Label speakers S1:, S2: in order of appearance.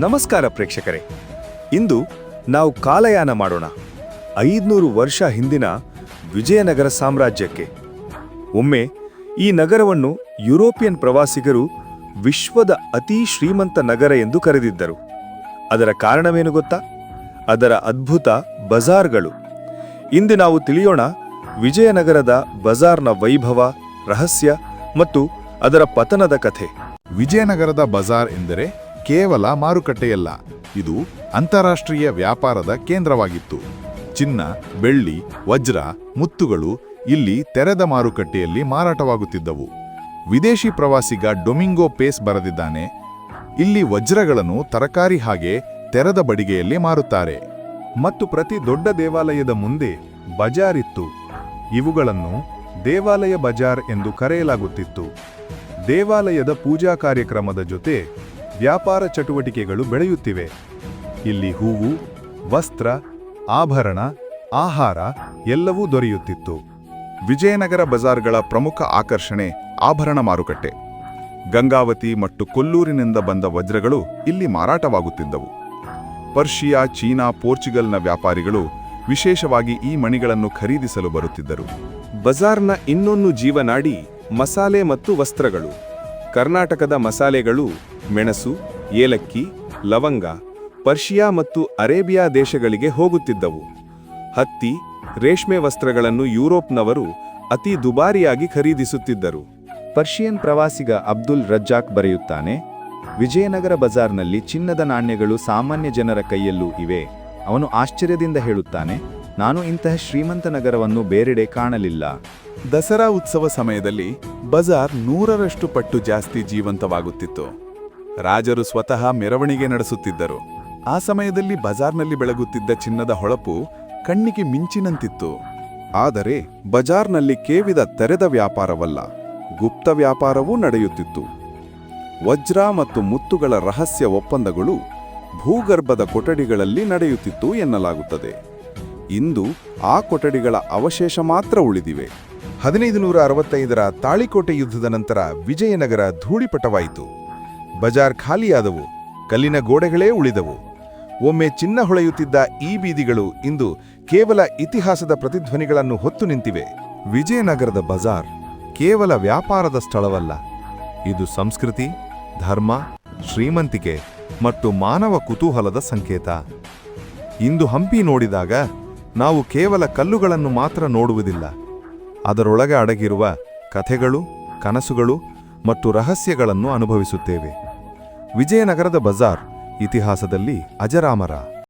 S1: ನಮಸ್ಕಾರ ಪ್ರೇಕ್ಷಕರೇ. ಇಂದು ನಾವು ಕಾಲಯಾನ ಮಾಡೋಣ. ಐದುನೂರು ವರ್ಷ ಹಿಂದಿನ ವಿಜಯನಗರ ಸಾಮ್ರಾಜ್ಯಕ್ಕೆ. ಒಮ್ಮೆ ಈ ನಗರವನ್ನು ಯುರೋಪಿಯನ್ ಪ್ರವಾಸಿಗರು ವಿಶ್ವದ ಅತೀ ಶ್ರೀಮಂತ ನಗರ ಎಂದು ಕರೆದಿದ್ದರು. ಅದರ ಕಾರಣವೇನು ಗೊತ್ತಾ? ಅದರ ಅದ್ಭುತ ಬಜಾರ್ಗಳು. ಇಂದು ನಾವು ತಿಳಿಯೋಣ ವಿಜಯನಗರದ ಬಜಾರ್ನ ವೈಭವ, ರಹಸ್ಯ ಮತ್ತು ಅದರ ಪತನದ ಕಥೆ.
S2: ವಿಜಯನಗರದ ಬಜಾರ್ ಎಂದರೆ ಕೇವಲ ಮಾರುಕಟ್ಟೆಯಲ್ಲ, ಇದು ಅಂತಾರಾಷ್ಟ್ರೀಯ ವ್ಯಾಪಾರದ ಕೇಂದ್ರವಾಗಿತ್ತು. ಚಿನ್ನ, ಬೆಳ್ಳಿ, ವಜ್ರ, ಮುತ್ತುಗಳು ಇಲ್ಲಿ ತೆರೆದ ಮಾರುಕಟ್ಟೆಯಲ್ಲಿ ಮಾರಾಟವಾಗುತ್ತಿದ್ದವು. ವಿದೇಶಿ ಪ್ರವಾಸಿಗ ಡೊಮಿಂಗೋ ಪೇಸ್ ಬರೆದಿದ್ದಾನೆ, ಇಲ್ಲಿ ವಜ್ರಗಳನ್ನು ತರಕಾರಿ ಹಾಗೆ ತೆರೆದ ಬಡಿಗೆಯಲ್ಲಿ ಮಾರುತ್ತಾರೆ.
S3: ಮತ್ತು ಪ್ರತಿ ದೊಡ್ಡ ದೇವಾಲಯದ ಮುಂದೆ ಬಜಾರ್ ಇತ್ತು. ಇವುಗಳನ್ನು ದೇವಾಲಯ ಬಜಾರ್ ಎಂದು ಕರೆಯಲಾಗುತ್ತಿತ್ತು. ದೇವಾಲಯದ ಪೂಜಾ ಕಾರ್ಯಕ್ರಮದ ಜೊತೆ ವ್ಯಾಪಾರ ಚಟುವಟಿಕೆಗಳು ಬೆಳೆಯುತ್ತಿವೆ. ಇಲ್ಲಿ ಹೂವು, ವಸ್ತ್ರ, ಆಭರಣ, ಆಹಾರ ಎಲ್ಲವೂ ದೊರೆಯುತ್ತಿತ್ತು.
S2: ವಿಜಯನಗರ ಬಜಾರ್ಗಳ ಪ್ರಮುಖ ಆಕರ್ಷಣೆ ಆಭರಣ ಮಾರುಕಟ್ಟೆ. ಗಂಗಾವತಿ ಮತ್ತು ಕೊಲ್ಲೂರಿನಿಂದ ಬಂದ ವಜ್ರಗಳು ಇಲ್ಲಿ ಮಾರಾಟವಾಗುತ್ತಿದ್ದವು. ಪರ್ಷಿಯಾ, ಚೀನಾ, ಪೋರ್ಚುಗಲ್ನ ವ್ಯಾಪಾರಿಗಳು ವಿಶೇಷವಾಗಿ ಈ ಮಣಿಗಳನ್ನು ಖರೀದಿಸಲು ಬರುತ್ತಿದ್ದರು.
S1: ಬಜಾರ್ನ ಇನ್ನೊಂದು ಜೀವನಾಡಿ ಮಸಾಲೆ ಮತ್ತು ವಸ್ತ್ರಗಳು. ಕರ್ನಾಟಕದ ಮಸಾಲೆಗಳು ಮೆಣಸು, ಏಲಕ್ಕಿ, ಲವಂಗ, ಪರ್ಷಿಯಾ ಮತ್ತು ಅರೇಬಿಯಾ ದೇಶಗಳಿಗೆ ಹೋಗುತ್ತಿದ್ದವು. ಹತ್ತಿ, ರೇಷ್ಮೆ ವಸ್ತ್ರಗಳನ್ನು ಯುರೋಪ್ನವರು ಅತಿ ದುಬಾರಿಯಾಗಿ ಖರೀದಿಸುತ್ತಿದ್ದರು.
S4: ಪರ್ಷಿಯನ್ ಪ್ರವಾಸಿಗ ಅಬ್ದುಲ್ ರಜ್ಜಾಕ್ ಬರೆಯುತ್ತಾನೆ, ವಿಜಯನಗರ ಬಜಾರ್ನಲ್ಲಿ ಚಿನ್ನದ ನಾಣ್ಯಗಳು ಸಾಮಾನ್ಯ ಜನರ ಕೈಯಲ್ಲೂ ಇವೆ. ಅವನು ಆಶ್ಚರ್ಯದಿಂದ ಹೇಳುತ್ತಾನೆ, ನಾನು ಇಂತಹ ಶ್ರೀಮಂತ ನಗರವನ್ನು ಬೇರೆಡೆ ಕಾಣಲಿಲ್ಲ.
S2: ದಸರಾ ಉತ್ಸವ ಸಮಯದಲ್ಲಿ ಬಜಾರ್ ನೂರರಷ್ಟು ಪಟ್ಟು ಜಾಸ್ತಿ ಜೀವಂತವಾಗುತ್ತಿತ್ತು. ರಾಜರು ಸ್ವತಃ ಮೆರವಣಿಗೆ ನಡೆಸುತ್ತಿದ್ದರು. ಆ ಸಮಯದಲ್ಲಿ ಬಜಾರ್ನಲ್ಲಿ ಬೆಳಗುತ್ತಿದ್ದ ಚಿನ್ನದ ಹೊಳಪು ಕಣ್ಣಿಗೆ ಮಿಂಚಿನಂತಿತ್ತು. ಆದರೆ ಬಜಾರ್ನಲ್ಲಿ ಕೇವಿದ ತೆರೆದ ವ್ಯಾಪಾರವಲ್ಲ, ಗುಪ್ತ ವ್ಯಾಪಾರವೂ ನಡೆಯುತ್ತಿತ್ತು. ವಜ್ರ ಮತ್ತು ಮುತ್ತುಗಳ ರಹಸ್ಯ ಒಪ್ಪಂದಗಳು ಭೂಗರ್ಭದ ಕೊಠಡಿಗಳಲ್ಲಿ ನಡೆಯುತ್ತಿತ್ತು ಎನ್ನಲಾಗುತ್ತದೆ. ಇಂದು ಆ ಕೊಠಡಿಗಳ ಅವಶೇಷ ಮಾತ್ರ ಉಳಿದಿವೆ.
S3: ಹದಿನೈದು ನೂರ ಅರವತ್ತೈದರ ತಾಳಿಕೋಟೆ ಯುದ್ಧದ ನಂತರ ವಿಜಯನಗರ ಧೂಳಿಪಟವಾಯಿತು. ಬಜಾರ್ ಖಾಲಿಯಾದವು, ಕಲ್ಲಿನ ಗೋಡೆಗಳೇ ಉಳಿದವು. ಒಮ್ಮೆ ಚಿನ್ನ ಹೊಳೆಯುತ್ತಿದ್ದ ಈ ಬೀದಿಗಳು ಇಂದು ಕೇವಲ ಇತಿಹಾಸದ ಪ್ರತಿಧ್ವನಿಗಳನ್ನು ಹೊತ್ತು ನಿಂತಿವೆ. ವಿಜಯನಗರದ ಬಜಾರ್ ಕೇವಲ ವ್ಯಾಪಾರದ ಸ್ಥಳವಲ್ಲ. ಇದು ಸಂಸ್ಕೃತಿ, ಧರ್ಮ, ಶ್ರೀಮಂತಿಕೆ ಮತ್ತು ಮಾನವ ಕುತೂಹಲದ ಸಂಕೇತ. ಇಂದು ಹಂಪಿ ನೋಡಿದಾಗ ನಾವು ಕೇವಲ ಕಲ್ಲುಗಳನ್ನು ಮಾತ್ರ ನೋಡುವುದಿಲ್ಲ. ಅದರೊಳಗೆ ಅಡಗಿರುವ ಕಥೆಗಳು ಕನಸುಗಳು ಮತ್ತು ರಹಸ್ಯಗಳನ್ನು ಅನುಭವಿಸುತ್ತೇವೆ. ವಿಜಯನಗರದ ಬಜಾರ್ ಇತಿಹಾಸದಲ್ಲಿ ಅಜರಾಮರ.